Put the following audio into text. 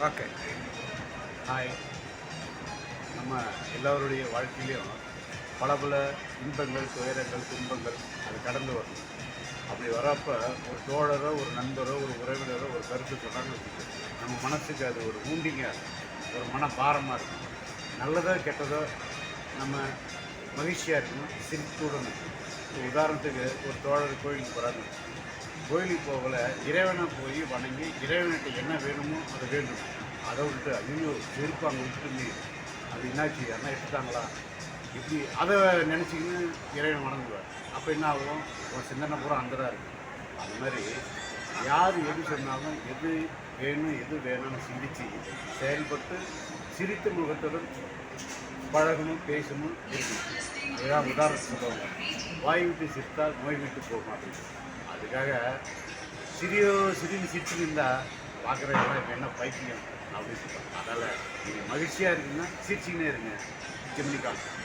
Okay. Hi நம்ம எல்லோருடைய வாழ்க்கையிலையும் பல பல இன்பங்கள் துயரங்கள் துன்பங்கள் அது கடந்து வரும் அப்படி வரப்போ ஒரு தோழரோ ஒரு நண்பரோ ஒரு உறவினரோ ஒரு கருத்து சொன்னான்னு நம்ம மனசுக்கு அது ஒரு ஊண்டிங்க ஒரு மன பாரமாக இருக்கும். நல்லதோ கெட்டதோ நம்ம மகிழ்ச்சியாக இருக்கணும் சிரிப்புடன் இருக்கணும். உதாரணத்துக்கு ஒரு தோழர் கோயிலுக்கு போகிறாங்க கோயிலுக்கு போகல இறைவனை போய் வணங்கி இறைவனுக்கு என்ன வேணுமோ அது வேண்டும் அதை விட்டு ஐயோ செருப்பு அங்கே விட்டுருந்தே அது என்னாச்சு? என்ன எடுத்துட்டாங்களா? இப்படி அதை நினச்சிக்கின்னு இறைவன் வணங்குவார். அப்போ என்ன ஆகும்? ஒரு சிந்தனை பூரா அந்ததாக இருக்கும் அது மாதிரி யார் எது சொன்னாலும் எது வேணும் எது வேணும்னு சிந்திச்சு செயல்பட்டு சிரித்த முகத்துடன் பழகணும் பேசணும் இருக்கணும். அதுதான் உதாரணம் சொல்லுவாங்க வாய் விட்டு சிரித்தால் நோய் விட்டு போகும் அப்படின்னு. அதுக்காக சிறியோ சிறிது சிரிச்சு இருந்தால் பார்க்குறவங்க இப்போ என்ன பைத்தியம் அப்படின்னு சொல்லுவாங்க அதனால் நீங்கள் மகிழ்ச்சியாக இருக்குன்னா சிரிச்சிக்கினே இருங்க. ஜெமினி கான்செப்ட்